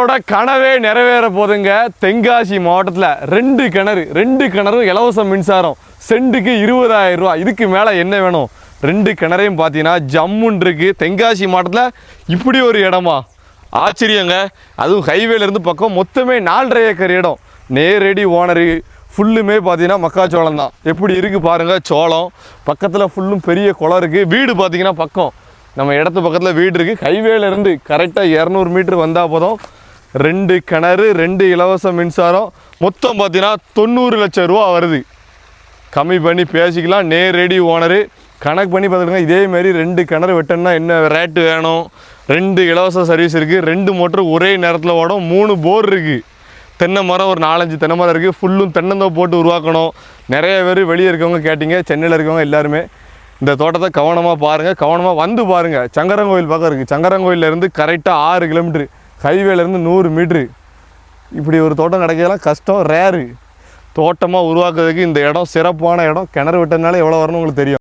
மக்களோட கனவே நிறைவேற போதுங்க. தென்காசி மாவட்டத்தில் ரெண்டு கிணறு ரெண்டு கிணறும் இலவச மின்சாரம். செண்டுக்கு இருபதாயிரம் ரூபா இதுக்கு மேலே என்ன வேணும்? ரெண்டு கிணறையும் பார்த்தீங்கன்னா ஜம்முன் இருக்குது தென்காசி மாவட்டத்தில் இப்படி ஒரு இடமா? ஆச்சரியங்க. அதுவும் ஹைவேலேருந்து பக்கம் மொத்தமே நாலரை ஏக்கர் இடம். நேரடி ஓனரு ஃபுல்லுமே பார்த்தீங்கன்னா மக்காச்சோளம் தான். எப்படி இருக்குது பாருங்கள் சோளம். பக்கத்தில் ஃபுல்லும் பெரிய குளம் இருக்குது வீடு பார்த்தீங்கன்னா பக்கம். நம்ம இடத்து பக்கத்தில் வீடு இருக்குது ஹைவேலேருந்து கரெக்டாக இரநூறு மீட்ரு வந்தால் போதும். ரெண்டு கிணறு ரெண்டு இலவச மின்சாரம். மொத்தம் பார்த்தீங்கன்னா தொண்ணூறு லட்சம் ரூபா வருது. கம்மி பண்ணி பேசிக்கலாம். நேரடி ஓனரு. கணக்கு பண்ணி பார்த்துக்கோங்க. இதேமாரி ரெண்டு கிணறு வெட்டணும்னா என்ன ரேட்டு வேணும்? ரெண்டு இலவச சர்வீஸ் இருக்குது ரெண்டு மோட்டர் ஒரே நேரத்தில் ஓடும். மூணு போர் இருக்குது தென்னை மரம் ஒரு நாலஞ்சு தென்னை மரம் இருக்குது ஃபுல்லும் தென்னந்தோப்பு போட்டு உருவாக்கணும். நிறைய பேர் வெளியே இருக்கவங்க கேட்டிங்க. சென்னையில் இருக்கவங்க எல்லாருமே. இந்த தோட்டத்தை கவனமாக பாருங்கள் கவனமாக வந்து பாருங்கள் சங்கரங்கோயில் பக்கம் இருக்குது சங்கரங்கோயிலேருந்து கரெக்டாக ஆறு கிலோமீட்ரு ஹைவேலேருந்து நூறு மீட்ரு. இப்படி ஒரு தோட்டம் கிடைக்கலாம் கஷ்டம் ரேரு தோட்டமாக உருவாக்குறதுக்கு இந்த இடம் சிறப்பான இடம். கிணறு விட்டதுனால எவ்வளோ வரணும் உங்களுக்கு தெரியும்.